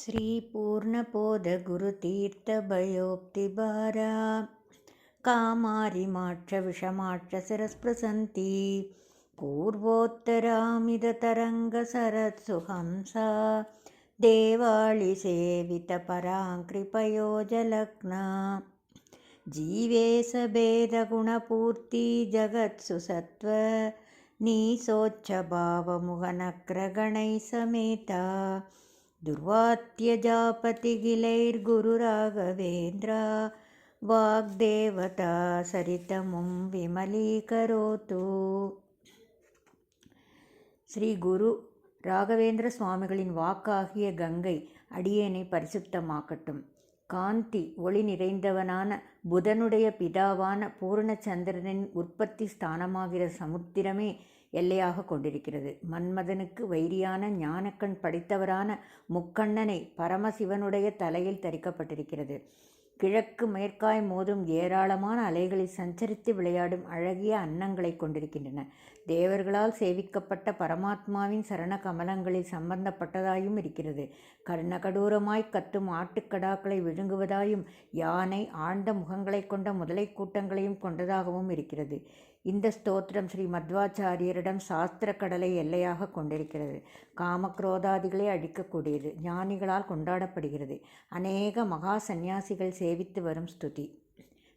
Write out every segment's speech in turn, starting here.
श्रीपूर्णपोदगुरुतीर्थभयोक्तिभारा कामारिमाक्षविषमाक्षशिरस्पृशन्ती हंसा जीवे सभेदगुणपूर्ति जगत्सु सत्त्व नीसोच्छभावमुहनक्रगणैः समेता दुर्वात्यजापतिगिलैर्गुरुराघवेन्द्रा वाग्देवता सरितमुं विमलीकरोतु ஸ்ரீ குரு ராகவேந்திர சுவாமிகளின் வாக்காகிய கங்கை அடியேனை பரிசுத்தமாக்கட்டும் காந்தி ஒளி நிறைந்தவனான புதனுடைய பிதாவான பூர்ணச்சந்திரனின் உற்பத்தி ஸ்தானமாகிற சமுத்திரமே எல்லையாக கொண்டிருக்கிறது. மன்மதனுக்கு வைரியான ஞானக்கண் படைத்தவரான முக்கண்ணனை பரமசிவனுடைய தலையில் தரிக்கப்பட்டிருக்கிறது. கிழக்கு மேற்காய் மோதும் ஏராளமான அலைகளில் சஞ்சரித்து விளையாடும் அழகிய அன்னங்களை கொண்டிருக்கின்றன. தேவர்களால் சேவிக்கப்பட்ட பரமாத்மாவின் சரண கமலங்களில் சம்பந்தப்பட்டதாயும் இருக்கிறது. கர்ணகடூரமாய் கத்தும் ஆட்டுக்கடாக்களை விழுங்குவதாயும் யானை ஆழ்ந்த முகங்களை கொண்ட முதலை கூட்டங்களையும் கொண்டதாகவும் இருக்கிறது. இந்த ஸ்தோத்திரம் ஸ்ரீ மத்வாச்சாரியரிடம் சாஸ்திர கடலை எல்லையாக கொண்டிருக்கிறது. காமக்ரோதாதிகளை அழிக்கக்கூடியது ஞானிகளால் கொண்டாடப்படுகிறது. அநேக மகா சந்நியாசிகள் சேவித்து வரும் ஸ்துதி.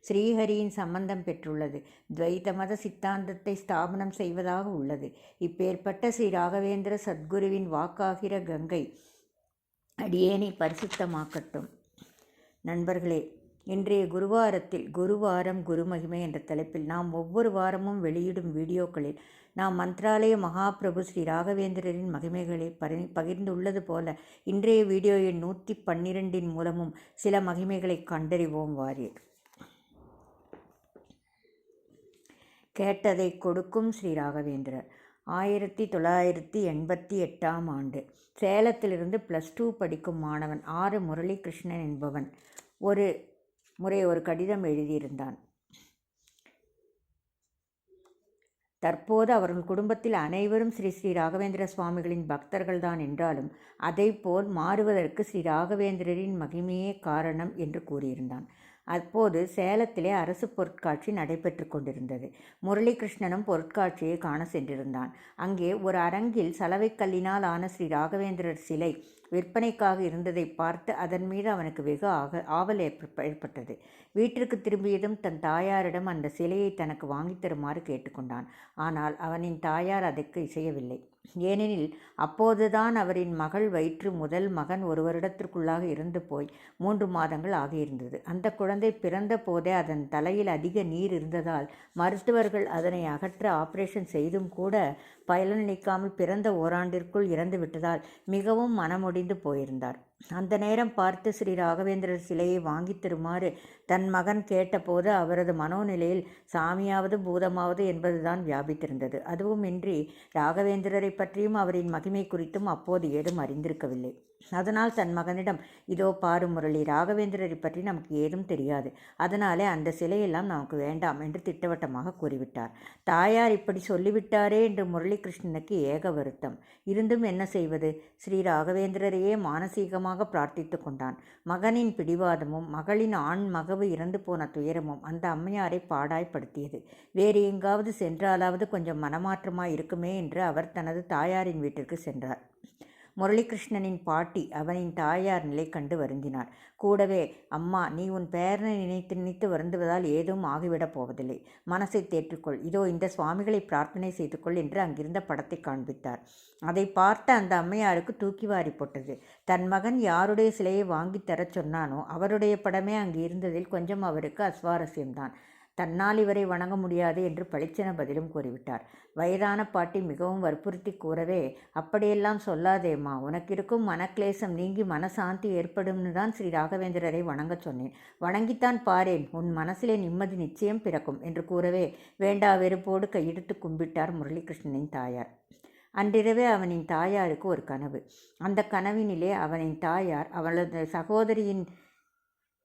ஸ்ரீஹரியின் சம்பந்தம் பெற்றுள்ளது. துவைத மத சித்தாந்தத்தை ஸ்தாபனம் செய்வதாக உள்ளது. இப்பேற்பட்ட ஸ்ரீ ராகவேந்திர சத்குருவின் வாக்காகிற கங்கை அடியேனை பரிசுத்தமாக்கட்டும். நண்பர்களே இன்றைய குருவாரத்தில் குருவாரம் குருமகிமை என்ற தலைப்பில் நாம் ஒவ்வொரு வாரமும் வெளியிடும் வீடியோக்களில் நாம் மந்த்ராலய மகாபிரபு ஸ்ரீ ராகவேந்திரரின் மகிமைகளை பரி பகிர்ந்துள்ளது போல இன்றைய வீடியோ எண் நூற்றி பன்னிரெண்டின் மூலமும் சில மகிமைகளை கண்டறிவோம் வாரியர். கேட்டதை கொடுக்கும் ஸ்ரீ ராகவேந்திரர். ஆயிரத்தி தொள்ளாயிரத்தி எண்பத்தி எட்டாம் ஆண்டு சேலத்திலிருந்து ப்ளஸ் டூ படிக்கும் மாணவன் ஆறு முரளிகிருஷ்ணன் என்பவன் ஒரு முறை ஒரு கடிதம் எழுதியிருந்தான். தற்போது அவர்கள் குடும்பத்தில் அனைவரும் ஸ்ரீ ஸ்ரீ ராகவேந்திர சுவாமிகளின் பக்தர்கள்தான் என்றாலும் அதை போல் மாறுவதற்கு ஸ்ரீ ராகவேந்திரரின் மகிமையே காரணம் என்று கூறியிருந்தான். அப்போது சேலத்திலே அரசு பொருட்காட்சி நடைபெற்று கொண்டிருந்தது. முரளிகிருஷ்ணனும் பொருட்காட்சியை காண சென்றிருந்தான். அங்கே ஒரு அரங்கில் சலவைக்கல்லினால் ஆன ஸ்ரீ ராகவேந்திரர் சிலை விற்பனைக்காக இருந்ததை பார்த்து அதன் மீது அவனுக்கு வெகு ஆக ஆவல் ஏற்பட்டது. வீட்டிற்கு திரும்பியதும் தன் தாயாரிடம் அந்த சிலையை தனக்கு வாங்கி தருமாறு கேட்டுக்கொண்டான். ஆனால் அவனின் தாயார் அதற்கு இசையவில்லை. ஏனெனில் அப்போதுதான் அவரின் மகள் வயிற்று முதல் மகன் ஒரு வருடத்திற்குள்ளாக இறந்து போய் மூன்று மாதங்கள் ஆகியிருந்தது. அந்த குழந்தை பிறந்த போதே அதன் தலையில் அதிக நீர் இருந்ததால் மருத்துவர்கள் அதனை அகற்ற ஆபரேஷன் செய்தும் கூட பயனளிக்காமல் பிறந்த ஓராண்டிற்குள் இறந்து விட்டதால் மிகவும் மனமுடிந்து போயிருந்தார். அந்த நேரம் பார்த்து ஸ்ரீ ராகவேந்திரர் சிலையை வாங்கி தருமாறு தன் மகன் கேட்டபோது அவரது மனோநிலையில் சாமியாவது பூதமாவது என்பதுதான் வியாபித்திருந்தது. அதுவும் இன்றி ராகவேந்திரரை பற்றியும் அவரின் மகிமை குறித்தும் அப்போது ஏதும் அறிந்திருக்கவில்லை. அதனால் தன் மகனிடம் இதோ பாரு முரளி ராகவேந்திரரை பற்றி நமக்கு ஏதும் தெரியாது. அதனாலே அந்த சிலையெல்லாம் நமக்கு வேண்டாம் என்று திட்டவட்டமாக கூறிவிட்டார். தாயார் இப்படி சொல்லிவிட்டாரே என்று முரளிகிருஷ்ணனுக்கு ஏக வருத்தம். இருந்தும் என்ன செய்வது? ஸ்ரீ ராகவேந்திரரையே மானசீகமாக பிரார்த்தித்து கொண்டான். மகனின் பிடிவாதமும் மகளின் ஆண் மகவு இறந்து போன துயரமும் அந்த அம்மையாரை பாடாய்ப்படுத்தியது. வேறு எங்காவது சென்றாலாவது கொஞ்சம் மனமாற்றமாய் இருக்குமே என்று அவர் தனது தாயாரின் வீட்டிற்கு சென்றார். முரளிகிருஷ்ணனின் பாட்டி அவனின் தாயார் நிலை கண்டு வருந்தினார் கூடவே அம்மா நீ உன் பேரனை நினைத்து நினைத்து வருந்துவதால் ஏதும் ஆகிவிடப் போவதில்லை. மனசை தேற்றுக்கொள். இதோ இந்த சுவாமிகளை பிரார்த்தனை செய்துகொள் என்று அங்கிருந்த படத்தை காண்பித்தார். அதை பார்த்த அந்த அம்மையாருக்கு தூக்கி வாரி போட்டது. தன் மகன் யாருடைய சிலையை வாங்கி தரச் சொன்னானோ அவருடைய படமே அங்கு இருந்ததில் கொஞ்சம் அவருக்கு அஸ்வாரஸ்யம்தான். தன்னால் இவரை வணங்க முடியாது என்று பளிச்சென பதிலும் கூறிவிட்டார். வயதான பாட்டி மிகவும் வற்புறுத்தி கூறவே அப்படியெல்லாம் சொல்லாதேம்மா. உனக்கு இருக்கும் மனக்லேசம் நீங்கி மனசாந்தி ஏற்படும்னு தான் ஸ்ரீ ராகவேந்திரரை வணங்கச் சொன்னேன். வணங்கித்தான் பாரேன். உன் மனசிலே நிம்மதி நிச்சயம் பிறக்கும் என்று கூறவே வேண்டா வெறுப்போடு கையெடுத்து கும்பிட்டார் முரளிகிருஷ்ணனின் தாயார். அன்றிரவே அவனின் தாயாருக்கு ஒரு கனவு. அந்த கனவினிலே அவனின் தாயார் அவளது சகோதரியின்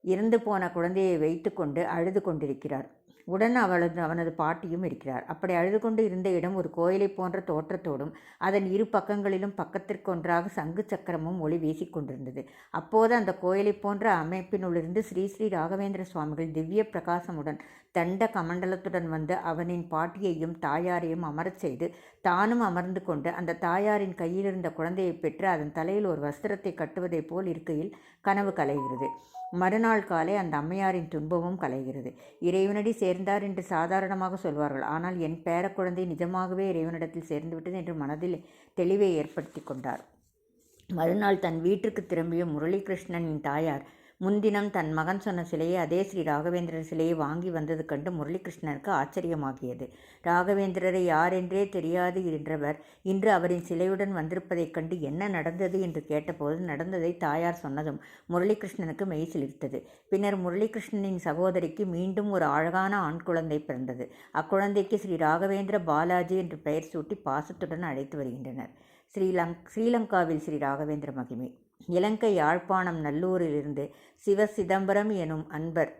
இறந்து போன குழந்தையை வைத்து கொண்டு அழுது கொண்டிருக்கிறார். உடன் அவளது அவனது பாட்டியும் இருக்கிறார். அப்படி அழுது கொண்டு இருந்த இடம் ஒரு கோயிலை போன்ற தோற்றத்தோடும் அதன் இரு பக்கங்களிலும் பக்கத்திற்கொன்றாக சங்கு சக்கரமும் ஒளி வீசிக்கொண்டிருந்தது அப்போது அந்த கோயிலை போன்ற அமைப்பினுள்ளிருந்து ஸ்ரீ ஸ்ரீ ராகவேந்திர சுவாமிகள் திவ்ய பிரகாசமுடன் தண்ட கமண்டலத்துடன் வந்து அவனின் பாட்டியையும் தாயாரையும் அமரச் செய்து தானும் அமர்ந்து கொண்டு அந்த தாயாரின் கையிலிருந்த குழந்தையை பெற்று அதன் தலையில் ஒரு வஸ்திரத்தை கட்டுவதைப் போல் இருக்கையில் கனவு கலைகிறது. மறுநாள் காலை அந்த அம்மையாரின் துன்பமும் கலைகிறது. இறைவனடி சேர்ந்தார் என்று சாதாரணமாக சொல்வார்கள். ஆனால் என் பேரக்குழந்தை நிஜமாகவே இறைவனிடத்தில் சேர்ந்துவிட்டது என்று மனதில் தெளிவை ஏற்படுத்தி கொண்டார். மறுநாள் தன் வீட்டிற்கு திரும்பிய முரளிகிருஷ்ணனின் தாயார் முன்தினம் தன் மகன் சொன்ன சிலையை அதே ஸ்ரீ ராகவேந்திரர் சிலையை வாங்கி வந்தது கண்டு முரளிகிருஷ்ணருக்கு ஆச்சரியமாகியது. ராகவேந்திரரை யாரென்றே தெரியாது என்றவர் இன்று அவரின் சிலையுடன் வந்திருப்பதைக் கண்டு என்ன நடந்தது என்று கேட்டபோது நடந்ததை தாயார் சொன்னதும் முரளிகிருஷ்ணனுக்கு மெய் சிலிர்த்தது பின்னர் முரளிகிருஷ்ணனின் சகோதரிக்கு மீண்டும் ஒரு அழகான ஆண் குழந்தை பிறந்தது. அக்குழந்தைக்கு ஸ்ரீ ராகவேந்திர பாலாஜி என்று பெயர் சூட்டி பாசத்துடன் அழைத்து வருகின்றனர். ஸ்ரீலங் ஸ்ரீலங்காவில் ஸ்ரீ ராகவேந்திர மகிமை. இலங்கை யாழ்ப்பாணம் நல்லூரிலிருந்து சிவ சிதம்பரம் எனும் அன்பர்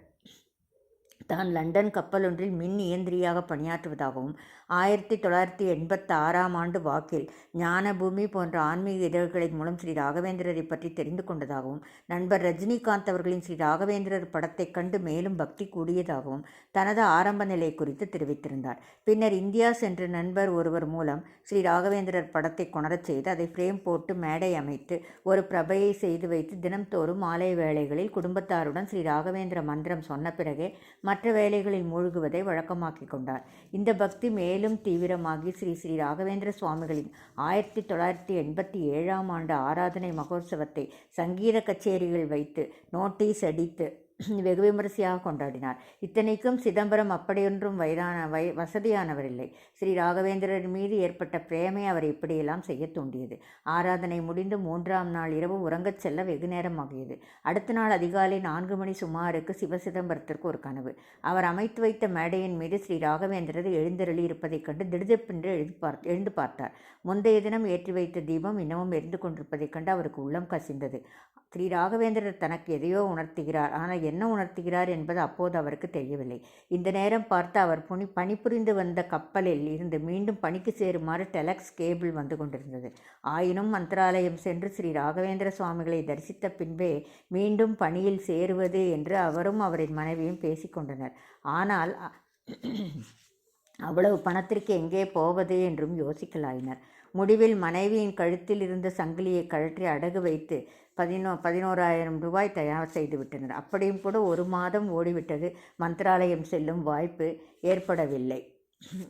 தான் லண்டன் கப்பலொன்றில் மின் இயந்திரியாக பணியாற்றுவதாகவும் ஆயிரத்தி தொள்ளாயிரத்தி எண்பத்தி ஆறாம் ஆண்டு வாக்கில் ஞானபூமி போன்ற ஆன்மீக இதழ்களின் மூலம் ஸ்ரீ ராகவேந்திரரை பற்றி தெரிந்து கொண்டதாகவும் நண்பர் ரஜினிகாந்த் அவர்களின் ஸ்ரீ ராகவேந்திரர் படத்தை கண்டு மேலும் பக்தி கூடியதாகவும் தனது ஆரம்ப நிலை குறித்து தெரிவித்திருந்தார். பின்னர் இந்தியா சென்ற நண்பர் ஒருவர் மூலம் ஸ்ரீ ராகவேந்திரர் படத்தை கொணரச் செய்து அதை ஃப்ரேம் போட்டு மேடை அமைத்து ஒரு பிரபையை செய்து வைத்து தினம்தோறும் மாலை வேளைகளில் குடும்பத்தாருடன் ஸ்ரீ ராகவேந்திர மந்திரம் சொன்ன பிறகே மற்ற வேலைகளில் மூழ்குவதை வழக்கமாக்கி கொண்டார். இந்த பக்தி மேலும் தீவிரமாகி ஸ்ரீ ஸ்ரீ ராகவேந்திர சுவாமிகளின் ஆயிரத்தி தொள்ளாயிரத்தி எண்பத்தி ஏழாம் ஆண்டு ஆராதனை மகோத்சவத்தை சங்கீத கச்சேரிகள் வைத்து நோட்டீஸ் அடித்து வெகு விமரிசையாக கொண்டாடினார். இத்தனைக்கும் சிதம்பரம் அப்படியொன்றும் வயதான வய வசதியானவர் இல்லை ஸ்ரீ ராகவேந்திரர் மீது ஏற்பட்ட பிரேமை அவர் இப்படியெல்லாம் செய்ய தூண்டியது. ஆராதனை முடிந்து மூன்றாம் நாள் இரவு உறங்கச் செல்ல வெகு நேரமாகியது. அடுத்த நாள் அதிகாலை நான்கு மணி சுமாருக்கு சிவசிதம்பரத்திற்கு ஒரு கனவு. அவர் அமைத்து வைத்த மேடையின் மீது ஸ்ரீ ராகவேந்திரர் எழுந்தருளி இருப்பதைக் கண்டு திடுதிப்பென்று எழுதி பார்த்து எழுந்து பார்த்தார். முந்தைய தினம் ஏற்றி வைத்த தீபம் இன்னமும் எரிந்து கொண்டிருப்பதைக் கண்டு அவருக்கு உள்ளம் கசிந்தது. ஸ்ரீ ராகவேந்திரர் தனக்கு எதையோ உணர்த்துகிறார். ஆனால் என்ன உணர்த்துகிறார் என்பது அப்போது அவருக்கு தெரியவில்லை. இந்த நேரம் பார்த்து அவர் புனி பணிபுரிந்து வந்த கப்பலில் இருந்து மீண்டும் பணிக்கு சேருமாறு டெலக்ஸ் கேபிள் வந்து கொண்டிருந்தது. ஆயினும் மந்திராலயம் சென்று ஸ்ரீ ராகவேந்திர சுவாமிகளை தரிசித்த பின்பே மீண்டும் பணியில் சேருவது என்று அவரும் அவரின் மனைவியும் பேசிக்கொண்டனர் ஆனால் அவ்வளவு பணத்திற்கு எங்கே போவது என்றும் யோசிக்கலாயினர். முடிவில் மனைவியின் கழுத்தில் இருந்த சங்கிலியை கழற்றி அடகு வைத்து பதினோ பதினோராயிரம் ரூபாய் தயார் செய்து விட்டனர். அப்படியும் கூட ஒரு மாதம் ஓடிவிட்டது. மந்திராலயம் செல்லும் வாய்ப்பு ஏற்படவில்லை.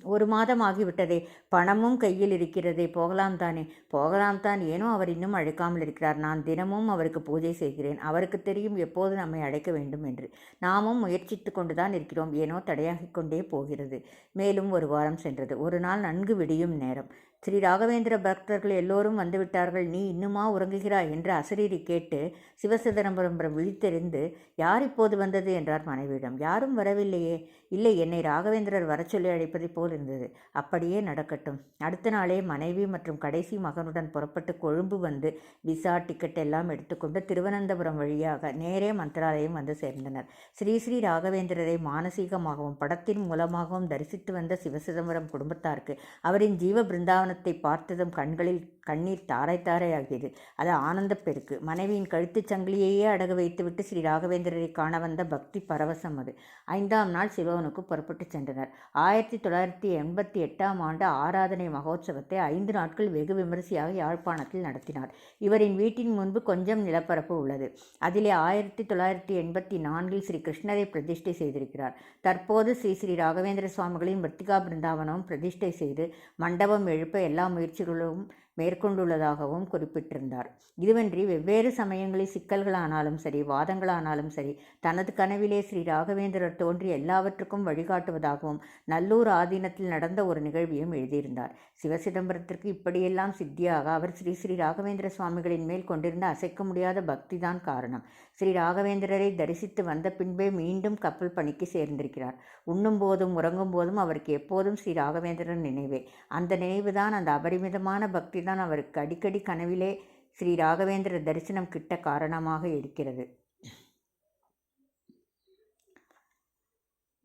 ஒரு மாதம் ஆகிவிட்டதே. பணமும் கையில் இருக்கிறதே. போகலாம் தானே. போகலாம் தான். ஏனோ அவர் இன்னும் அழைக்காமல் இருக்கிறார். நான் தினமும் அவருக்கு பூஜை செய்கிறேன். அவருக்கு தெரியும் எப்போது நம்மை அழைக்க வேண்டும் என்று. நாமும் முயற்சித்து கொண்டுதான் இருக்கிறோம். ஏனோ தடையாகிக் கொண்டே போகிறது. மேலும் ஒரு வாரம் சென்றது. ஒரு நாள் நன்கு விடியும் நேரம். ஸ்ரீ ராகவேந்திர பக்தர்கள் எல்லோரும் வந்துவிட்டார்கள். நீ இன்னுமா உறங்குகிறாய் என்று அசரீரி கேட்டு சிவசிதம்பரம் விழித்தெறிந்து யார் இப்போது வந்தது? என்றார் மனைவியிடம். யாரும் வரவில்லையே. இல்லை என்னை ராகவேந்திரர் வர சொல்லி அழைப்பதைப் போல் இருந்தது. அப்படியே நடக்கட்டும். அடுத்த நாளே மனைவி மற்றும் கடைசி மகனுடன் புறப்பட்டு கொழும்பு வந்து விசா டிக்கெட் எல்லாம் எடுத்துக்கொண்டு திருவனந்தபுரம் வழியாக நேரே மந்திராலயம் வந்து சேர்ந்தனர். ஸ்ரீ ஸ்ரீ ராகவேந்திரரை மானசீகமாகவும் படத்தின் மூலமாகவும் தரிசித்து வந்த சிவசிதம்பரம் குடும்பத்தாருக்கு அவரின் ஜீவ பிருந்தாவனத்தை பார்த்ததும் கண்களில் கண்ணீர் தாரை தாரையாகியது அது ஆனந்த பெருக்கு. மனைவியின் கழுத்துச் சங்கிலியையே அடகு வைத்துவிட்டு ஸ்ரீ ராகவேந்திரரை காண வந்த பக்தி பரவசம் அது. ஐந்தாம் நாள் சிலோனுக்கு புறப்பட்டு சென்றனர். ஆயிரத்தி தொள்ளாயிரத்தி எண்பத்தி எட்டாம் ஆண்டு ஆராதனை மகோத்சவத்தை ஐந்து நாட்கள் வெகு விமரிசையாக யாழ்ப்பாணத்தில் நடத்தினார். இவரின் வீட்டின் முன்பு கொஞ்சம் நிலப்பரப்பு உள்ளது. அதிலே ஆயிரத்தி தொள்ளாயிரத்தி எண்பத்தி நான்கில் ஸ்ரீ கிருஷ்ணரை பிரதிஷ்டை செய்திருக்கிறார். தற்போது ஸ்ரீ ஸ்ரீ ராகவேந்திர சுவாமிகளின் மிருத்திகா பிருந்தாவனம் பிரதிஷ்டை செய்து மண்டபம் எழுப்ப எல்லா முயற்சிகளும் மேற்கொண்டுள்ளதாகவும் குறிப்பிட்டிருந்தார். இதுவன்றி வெவ்வேறு சமயங்களில் சிக்கல்களானாலும் சரி வாதங்களானாலும் சரி தனது கனவிலே ஸ்ரீ ராகவேந்திரர் தோன்றி எல்லாவற்றுக்கும் வழிகாட்டுவதாகவும் நல்லூர் ஆதீனத்தில் நடந்த ஒரு நிகழ்வையும் எழுதியிருந்தார். சிவசிதம்பரத்திற்கு இப்படியெல்லாம் சித்தியாக அவர் ஸ்ரீ ஸ்ரீ ராகவேந்திர சுவாமிகளின் மேல் கொண்டிருந்த அசைக்க முடியாத பக்திதான் காரணம். ஸ்ரீ ராகவேந்திரரை தரிசித்து வந்த பின்பே மீண்டும் கப்பல் பணிக்கு சேர்ந்திருக்கிறார். உண்ணும் போதும் உறங்கும் போதும் அவருக்கு எப்போதும் ஸ்ரீ ராகவேந்திரன் நினைவே. அந்த நினைவுதான் அந்த அபரிமிதமான பக்தி தான் அவருக்கு அடிக்கடி கனவிலே ஸ்ரீ ராகவேந்திர தரிசனம் கிட்ட காரணமாக இருக்கிறது.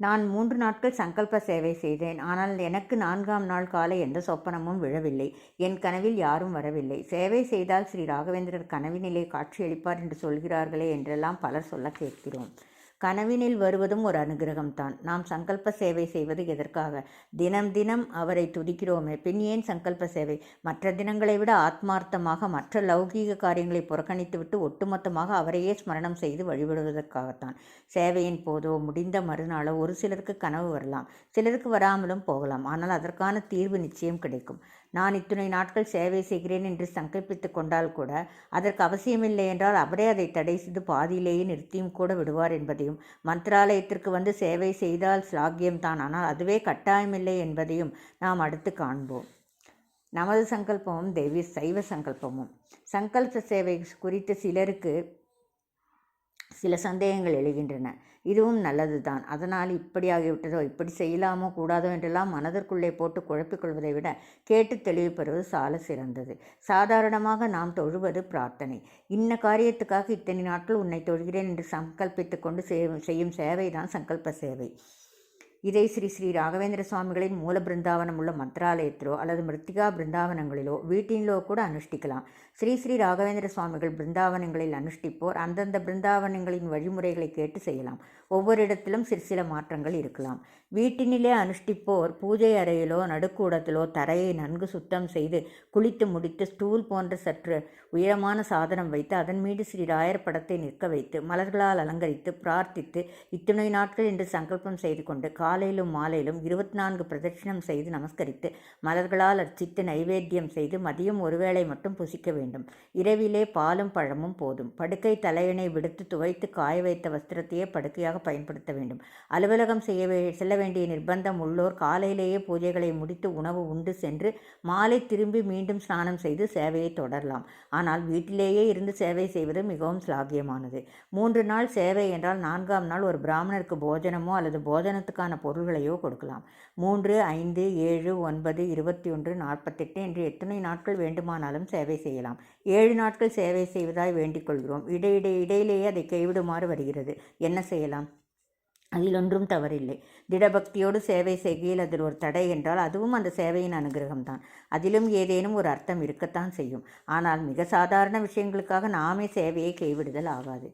நான் மூன்று நாட்கள் சங்கல்ப சேவை செய்தேன். ஆனால் எனக்கு நான்காம் நாள் காலை எந்த சொப்பனமும் விழவில்லை. என் கனவில் யாரும் வரவில்லை. சேவை செய்தால் ஸ்ரீ ராகவேந்திரர் கனவினிலே காட்சியளிப்பார் என்று சொல்கிறார்களே என்றெல்லாம் பலர் சொல்ல கேட்கிறோம். கனவினில் வருவதும் ஒரு அனுகிரகம்தான். நாம் சங்கல்ப சேவை செய்வது எதற்காக? தினம் தினம் அவரை துதிக்கிறோமே. பின் ஏன் சங்கல்ப சேவை? மற்ற தினங்களை விட ஆத்மார்த்தமாக மற்ற லௌகீக காரியங்களை புறக்கணித்துவிட்டு ஒட்டுமொத்தமாக அவரையே ஸ்மரணம் செய்து வழிபடுவதற்காகத்தான். சேவையின் போதோ முடிந்த மறுநாளோ ஒரு சிலருக்கு கனவு வரலாம். சிலருக்கு வராமலும் போகலாம். ஆனால் அதற்கான தீர்வு நிச்சயம் கிடைக்கும். நான் இத்தனை நாட்கள் சேவை செய்கிறேன் என்று சங்கல்பித்து கொண்டால் கூட அதற்கு அவசியமில்லை என்றால் அவரே அதை தடை செய்து பாதியிலேயே நிறுத்தியும் கூட விடுவார் என்பதையும் மந்திராலயத்திற்கு வந்து சேவை செய்தால் ஸ்லாகியம்தான் ஆனால் அதுவே கட்டாயமில்லை என்பதையும் நாம் அடுத்து காண்போம். நமது சங்கல்பமும் தெய்வ சைவ சங்கல்பமும். சங்கல்ப சேவை குறித்து சிலருக்கு சில சந்தேகங்கள் எழுகின்றன. இதுவும் நல்லது தான் அதனால் இப்படி ஆகிவிட்டதோ இப்படி செய்யலாமோ கூடாதோ என்றெல்லாம் மனதிற்குள்ளே போட்டு குழப்பிக்கொள்வதை விட கேட்டு தெளிவு பெறுவது சால சிறந்தது. சாதாரணமாக நாம் தொழுவது பிரார்த்தனை. இன்ன காரியத்துக்காக இத்தனை நாட்கள் உன்னை தொழுகிறேன் என்று சங்கல்பித்து கொண்டு செய்யும் சேவை தான் சங்கல்ப சேவை. இதை ஸ்ரீ ஸ்ரீ ராகவேந்திர சுவாமிகளின் மூல பிருந்தாவனம் உள்ள மந்திராலயத்திலோ அல்லது மிருத்திகா பிருந்தாவனங்களிலோ வீட்டிலோ கூட அனுஷ்டிக்கலாம். ஸ்ரீ ஸ்ரீ ராகவேந்திர சுவாமிகள் பிருந்தாவனங்களில் அனுஷ்டிப்போர் அந்தந்த பிருந்தாவனங்களின் வழிமுறைகளை கேட்டு செய்யலாம். ஒவ்வொரு இடத்திலும் சிறு சில மாற்றங்கள் இருக்கலாம். வீட்டினிலே அனுஷ்டிப்போர் பூஜை அறையிலோ நடுக்கூடத்திலோ தரையை நன்கு சுத்தம் செய்து குளித்து முடித்து ஸ்டூல் போன்ற சற்று உயரமான சாதனம் வைத்து அதன் மீது ஸ்ரீ ராயர் படத்தை நிற்க வைத்து மலர்களால் அலங்கரித்து பிரார்த்தித்து இத்துணை நாட்கள் என்று சங்கல்பம் செய்து கொண்டு காலையிலும் மாலையிலும் இருபத்தி நான்கு பிரதட்சிணம் செய்து நமஸ்கரித்து மலர்களால் அர்ச்சித்து நைவேத்தியம் செய்து மதியம் ஒருவேளை மட்டும் புசிக்க வேண்டும். இரவிலே பாலும் பழமும் போதும். படுக்கை தலையணை விடுத்து துவைத்து காய வைத்த வஸ்திரத்தையே படுக்கையாக பயன்படுத்த வேண்டும். அலுவலகம் செய்ய செல்ல வேண்டிய நிர்பந்தம் உள்ளோர் காலையிலேயே பூஜைகளை முடித்து உணவு உண்டு சென்று மாலை திரும்பி மீண்டும் ஸ்நானம் செய்து சேவையை தொடரலாம். ஆனால் வீட்டிலேயே இருந்து சேவை செய்வது மிகவும் ஸ்லாகியமானது மூன்று நாள் சேவை என்றால் நான்காம் நாள் ஒரு பிராமணருக்கு போஜனமோ அல்லது போஜனத்துக்கான பொருள்களையோ கொடுக்கலாம். மூன்று ஐந்து ஏழு ஒன்பது இருபத்தி ஒன்று நாற்பத்தெட்டு என்று எத்தனை நாட்கள் வேண்டுமானாலும் சேவை செய்யலாம். ஏழு நாட்கள் சேவை செய்வதாய் வேண்டிக் கொள்கிறோம். இடை இடையிலேயே அதை கைவிடுமாறு வருகிறது. என்ன செய்யலாம்? அதில் ஒன்றும் தவறில்லை. திடபக்தியோடு சேவை செய்கையில் அதில் ஒரு தடை என்றால் அதுவும் அந்த சேவையின் அனுகிரகம்தான். அதிலும் ஏதேனும் ஒரு அர்த்தம் இருக்கத்தான் செய்யும். ஆனால் மிக சாதாரண விஷயங்களுக்காக நாமே சேவையை கைவிடுதல் ஆகாது.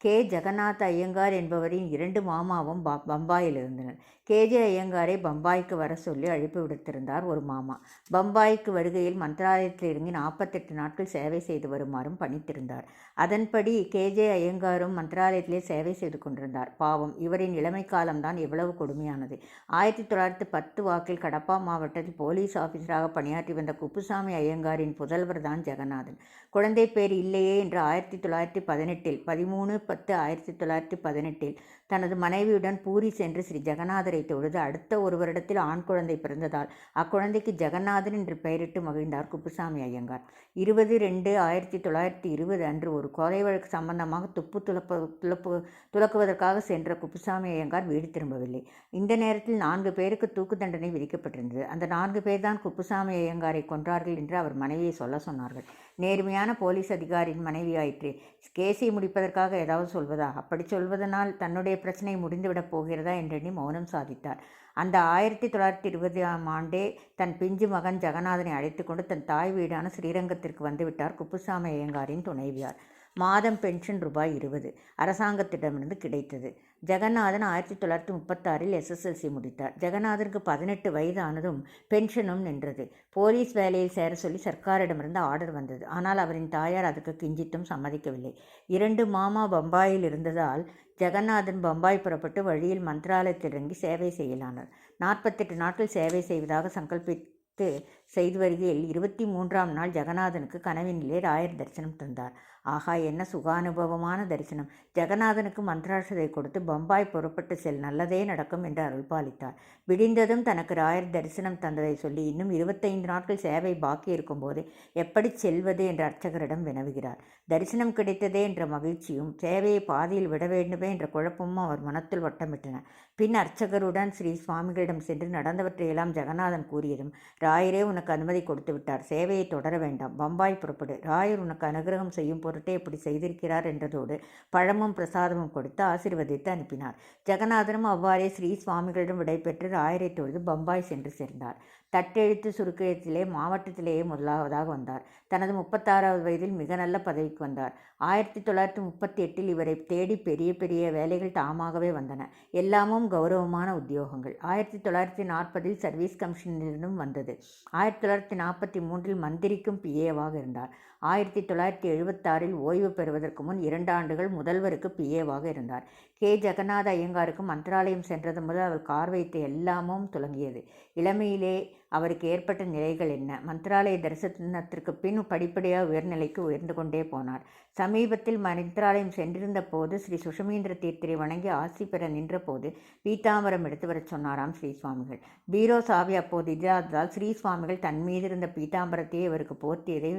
கே. ஜெகநாத் ஐயங்கார் என்பவரின் இரண்டு மாமாவும் பம்பாயில் இருந்தனர். கேஜே ஐயங்காரை பம்பாய்க்கு வர சொல்லி அழைப்பு விடுத்திருந்தார் ஒரு மாமா. பம்பாய்க்கு வருகையில் மந்திராலயத்தில் இறங்கி நாற்பத்தெட்டு நாட்கள் சேவை செய்து வருமாறும் பணித்திருந்தார். அதன்படி கேஜே ஐயங்காரும் மந்திராலயத்திலே சேவை செய்து கொண்டிருந்தார். பாவம் இவரின் இளமை காலம்தான் எவ்வளவு கொடுமையானது. ஆயிரத்தி தொள்ளாயிரத்தி பத்து வாக்கில் கடப்பா மாவட்டத்தில் போலீஸ் ஆஃபீஸராக பணியாற்றி வந்த குப்புசாமி ஐயங்காரின் புதல்வர் தான் ஜெகநாதன். குழந்தை பேர் இல்லையே என்று ஆயிரத்தி தொள்ளாயிரத்தி பதினெட்டில் பதிமூணு பத்து ஆயிரத்தி தொள்ளாயிரத்தி பதினெட்டில் தனது மனைவியுடன் பூரி சென்று ஸ்ரீ ஜெகநாதரை தொழுது அடுத்த ஒரு வருடத்தில் ஆண் குழந்தை பிறந்ததால் அக்குழந்தைக்கு ஜெகநாதன் என்று பெயரிட்டு மகிழ்ந்தார் குப்புசாமி ஐயங்கார். இருபது ரெண்டு ஆயிரத்தி தொள்ளாயிரத்தி இருபது அன்று ஒரு கொலை வழக்கு சம்பந்தமாக துப்பு துளப்ப துளப்பு துளக்குவதற்காக சென்ற குப்புசாமி ஐயங்கார் வீடு திரும்பவில்லை. இந்த நேரத்தில் நான்கு பேருக்கு தூக்கு தண்டனை விதிக்கப்பட்டிருந்தது. அந்த நான்கு பேர் தான் குப்புசாமி ஐயங்காரை கொன்றார்கள் என்று அவர் மனைவியை சொல்ல சொன்னார்கள். நேர்மையான போலீஸ் அதிகாரியின் மனைவியாயிற்று. கேஸை முடிப்பதற்காக ஏதாவது சொல்வதா? அப்படி சொல்வதனால் தன்னுடைய பிரச்சனை முடிந்துவிடப் போகிறதா என்றெண்ணி மௌனம் சாதித்தார். அந்த ஆயிரத்தி தொள்ளாயிரத்தி இருபதாம் ஆண்டே தன் பிஞ்சு மகன் ஜெகநாதனை அழைத்து கொண்டு தன் தாய் வீடான ஸ்ரீரங்கத்திற்கு வந்துவிட்டார். குப்புசாமி ஐயங்காரின் துணைவியார். மாதம் பென்ஷன் ரூபாய் இருபது. அரசாங்கத்திடமிருந்து கிடைத்தது. ஜெகநாதன் ஆயிரத்தி தொள்ளாயிரத்தி முப்பத்தாறில் எஸ்எஸ்எல்சி முடித்தார். ஜெகநாதனுக்கு பதினெட்டு வயதானதும் பென்ஷனும் நின்றது. போலீஸ் வேலையில் சேர சொல்லி சர்க்காரிடமிருந்து ஆர்டர் வந்தது. ஆனால் அவரின் தாயார் அதுக்கு கிஞ்சிட்டும் சம்மதிக்கவில்லை. இரண்டு மாமா பம்பாயில் இருந்ததால் ஜெகநாதன் பம்பாய் புறப்பட்டு வழியில் மந்திராலயத்தில் இறங்கி சேவை செய்யலானார். நாற்பத்தெட்டு நாட்கள் சேவை செய்வதாக சங்கல்பித்து செய்து வருகையில் இருபத்தி மூன்றாம் நாள் ஜெகநாதனுக்கு கனவினிலே ராயர் தரிசனம் தந்தார். ஆகா என்ன சுகானுபவமான தரிசனம். ஜெகநாதனுக்கு மந்திராட்சதை கொடுத்து பம்பாய் புறப்பட்டு செல் நல்லதே நடக்கும் என்று அருள்பாலித்தார் விடிந்ததும் தனக்கு ராயர் தரிசனம் தந்ததை சொல்லி இன்னும் இருபத்தைந்து நாட்கள் சேவை பாக்கி இருக்கும்போது எப்படி செல்வது என்று அர்ச்சகரிடம் வினவுகிறார் தரிசனம் கிடைத்ததே என்ற மகிழ்ச்சியும் சேவையை பாதியில் விட வேண்டுமே என்ற குழப்பமும் அவர் மனத்தில் வட்டமிட்டன. பின் அர்ச்சகருடன் ஸ்ரீ சுவாமிகளிடம் சென்று நடந்தவற்றையெல்லாம் ஜெகநாதன் கூறியதும் ராயரே உனக்கு அனுமதி கொடுத்து விட்டார். சேவையை தொடர வேண்டாம். பம்பாய் புறப்படு. ராயர் உனக்கு அனுகிரகம் செய்யும் பொருள் பொருட்டே இப்படி செய்திருக்கிறார் என்றதோடு பழமும் பிரசாதமும் கொடுத்து ஆசீர்வதித்து அனுப்பினார். ஜெகநாதனும் அவ்வாறே ஸ்ரீ சுவாமிகளிடம் விடைபெற்று ராயரை தொழுது பம்பாய் சென்று சேர்ந்தார். தட்டெழுத்து சுருக்கெழுத்திலே மாவட்டத்திலேயே முதலாவதாக வந்தார். தனது முப்பத்தாறாவது வயதில் மிக நல்ல பதவிக்கு வந்தார். ஆயிரத்தி தொள்ளாயிரத்தி முப்பத்தி எட்டில் இவரை தேடி பெரிய பெரிய வேலைகள் தாமாகவே வந்தன. எல்லாமும் கௌரவமான உத்தியோகங்கள். ஆயிரத்தி தொள்ளாயிரத்தி நாற்பதில் சர்வீஸ் கமிஷனிலிருந்தும் வந்தது. ஆயிரத்தி தொள்ளாயிரத்தி நாற்பத்தி மூன்றில் மந்திரிக்கும் பிஏவாக இருந்தார். ஆயிரத்தி தொள்ளாயிரத்தி எழுபத்தாறில் ஓய்வு பெறுவதற்கு முன் இரண்டு ஆண்டுகள் முதல்வருக்கு பிஏவாக இருந்தார். கே. ஜெகநாத ஐயங்காருக்கு மந்திராலயம் சென்றது முதல் அவர் கார் வைத்த எல்லாமும் துலங்கியது. இளமையிலே அவருக்கு ஏற்பட்ட நிலைகள் என்ன? மந்திராலய தரிசனத்திற்கு பின் படிப்படியாக உயர்நிலைக்கு உயர்ந்து கொண்டே போனார். சமீபத்தில் மந்திராலயம் சென்றிருந்த போது ஸ்ரீ சுஷமீந்திர தீர்த்தரை வணங்கி ஆசி பெற நின்ற போது பீதாம்பரம் எடுத்து வரச் சொன்னாராம் ஸ்ரீ சுவாமிகள். பீரோ சாவி அப்போது இல்லாததால் ஸ்ரீ சுவாமிகள் தன் மீது இருந்த பீதாம்பரத்தையே இவருக்கு போர்த்தியதை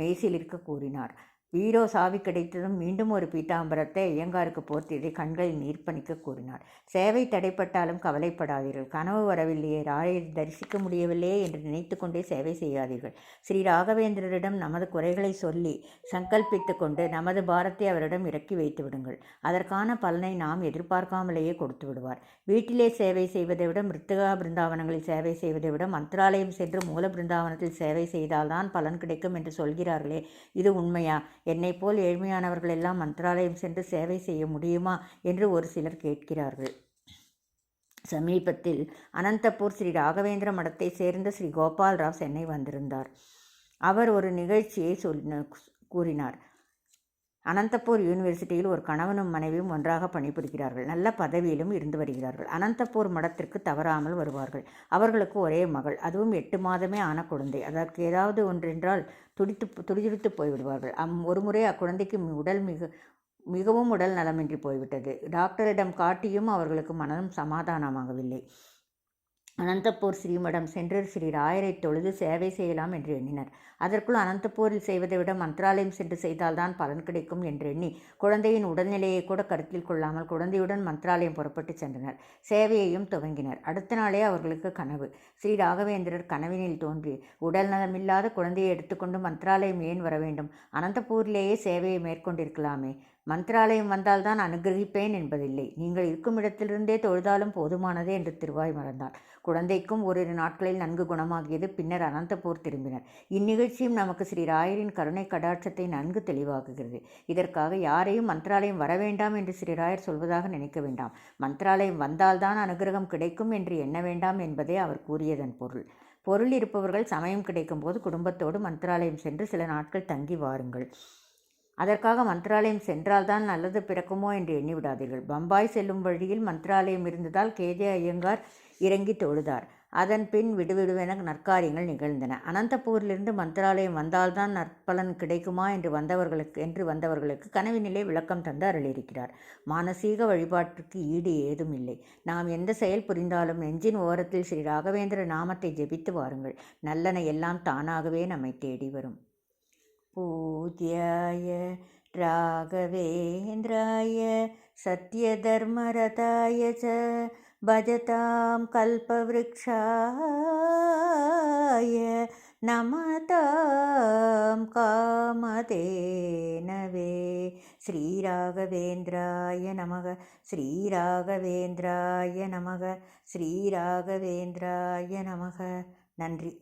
மெய்சிலிருக்க கூறினார். வீரோ சாவி கிடைத்ததும் மீண்டும் ஒரு பீட்டாம்பரத்தை ஐயங்காருக்கு போர்த்தியதை கண்களில் நீர்ப்பணிக்க கூறினார் சேவை தடைப்பட்டாலும் கவலைப்படாதீர்கள். கனவு வரவில்லையே. ராயை தரிசிக்க முடியவில்லையே என்று நினைத்து கொண்டே சேவை செய்யாதீர்கள். ஸ்ரீ ராகவேந்திரரிடம் நமது குறைகளை சொல்லி சங்கல்பித்து கொண்டு நமது பாரத்தை அவரிடம் இறக்கி வைத்து விடுங்கள். அதற்கான பலனை நாம் எதிர்பார்க்காமலேயே கொடுத்து விடுவார். வீட்டிலே சேவை செய்வதை விட மிருத்தகா பிருந்தாவனங்களில் சேவை செய்வதை விட மந்திராலயம் சென்று மூல பிருந்தாவனத்தில் சேவை செய்தால்தான் பலன் கிடைக்கும் என்று சொல்கிறார்களே. இது உண்மையா? என்னை போல் ஏழ்மையானவர்கள் எல்லாம் மந்திராலயம் சென்று சேவை செய்ய முடியுமா என்று ஒரு சிலர் கேட்கிறார்கள். சமீபத்தில் அனந்தபூர் ஸ்ரீ ராகவேந்திர மடத்தை சேர்ந்த ஸ்ரீ கோபால் ராவ் சென்னை வந்திருந்தார். அவர் ஒரு நிகழ்ச்சியை சொல் கூறினார். அனந்தபூர் யூனிவர்சிட்டியில் ஒரு கணவனும் மனைவியும் ஒன்றாக பணிபுரிகிறார்கள். நல்ல பதவியிலும் இருந்து வருகிறார்கள். அனந்தபூர் மடத்திற்கு தவறாமல் வருவார்கள். அவர்களுக்கு ஒரே மகள். அதுவும் எட்டு மாதமே ஆன குழந்தை. அதற்கு ஏதாவது ஒன்றென்றால் துடித்து துடிதுடித்து போய்விடுவார்கள். அம் ஒருமுறை அக்குழந்தைக்கு உடல் மிக மிகவும் உடல் நலமின்றி போய்விட்டது. டாக்டரிடம் காட்டியும் அவர்களுக்கு மனதும் சமாதானமாகவில்லை. அனந்தப்பூர் ஸ்ரீமடம் சென்று ஸ்ரீ ராயரை தொழுது சேவை செய்யலாம் என்று எண்ணினர். அதற்குள் அனந்தப்பூரில் செய்வதை விட மந்திராலயம் சென்று செய்தால்தான் பலன் கிடைக்கும் என்று எண்ணி குழந்தையின் உடல்நிலையை கூட கருத்தில் கொள்ளாமல் குழந்தையுடன் மந்திராலயம் புறப்பட்டு சென்றனர். சேவையையும் துவங்கினர். அடுத்த நாளே அவர்களுக்கு கனவு. ஸ்ரீ ராகவேந்திரர் கனவினில் தோன்றி உடல் நலமில்லாத குழந்தையை எடுத்துக்கொண்டு மந்திராலயம் ஏன் வர வேண்டும் அனந்தப்பூரிலேயே சேவையை மேற்கொண்டிருக்கலாமே. மந்திராலயம் வந்தால்தான் அனுகிரகிப்பேன் என்பதில்லை. நீங்கள் இருக்கும் இடத்திலிருந்தே தொழுதாலும் போதுமானதே என்று திருவாய் மறந்தார் குழந்தைக்கும் ஓரிரு நாட்களில் நன்கு குணமாகியது பின்னர் அனந்தபூர் திரும்பினர். இந்நிகழ்ச்சியும் நமக்கு ஸ்ரீ ராயரின் கருணை கடாட்சத்தை நன்கு தெளிவாக்குகிறது. இதற்காக யாரையும் மந்திராலயம் வர வேண்டாம் என்று ஸ்ரீ ராயர் சொல்வதாக நினைக்க வேண்டாம். மந்திராலயம் வந்தால்தான் அனுகிரகம் கிடைக்கும் என்று எண்ண வேண்டாம் என்பதே அவர் கூறியதன் பொருள். பொருள் இருப்பவர்கள் சமயம் கிடைக்கும்போது குடும்பத்தோடு மந்திராலயம் சென்று சில நாட்கள் தங்கி வாருங்கள். அதற்காக மந்திராலயம் சென்றால்தான் நல்லது பிறக்குமோ என்று எண்ணிவிடாதீர்கள். பம்பாய் செல்லும் வழியில் மந்திராலயம் இருந்ததால் கேஜே ஐயங்கார் இறங்கி தொழுதார். அதன் பின் விடுவிடுவென நற்காரியங்கள் நிகழ்ந்தன. அனந்தபூரிலிருந்து மந்திராலயம் வந்தால்தான் நற்பலன் கிடைக்குமா என்று வந்தவர்களுக்கு என்று வந்தவர்களுக்கு கனவினிலே விளக்கம் தந்து அருளியிருக்கிறார். மானசீக வழிபாட்டுக்கு ஈடு ஏதும் இல்லை நாம் எந்த செயல் புரிந்தாலும் நெஞ்சின் ஓரத்தில் ஸ்ரீ ராகவேந்திர நாமத்தை ஜெபித்து வாருங்கள். நல்லன எல்லாம் தானாகவே நம்மை தேடி வரும். पूज्याय राघवेन्द्राय सत्यधर्मरताय च भजतां कल्पवृक्षाय नमतां कामधेनवे श्रीराघवेन्द्राय नमः श्रीराघवेन्द्राय नमः श्रीराघवेन्द्राय नमः நன்றி